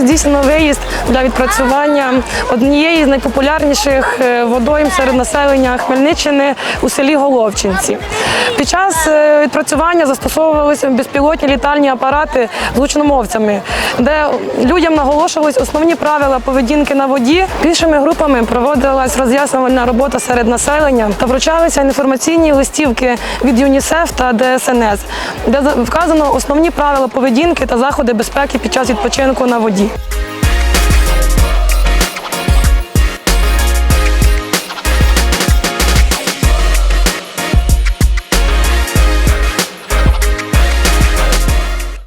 здійснено виїзд для відпрацювання однієї з найпопулярніших е, водойм серед населення Хмельниччини у селі Головчинці. Під час е, відпрацювання застосовувалися безпілотні літальні апарати з де людям наголошувались основні правила поведінки на воді. Більшими групами проводилась роз'яснювальна робота серед населення та вручалися інформаційні листівки від ЮНІСЕФ та ДСНС, де вказано основні правила поведінки та заходи безпеки під час відпочинку на воді.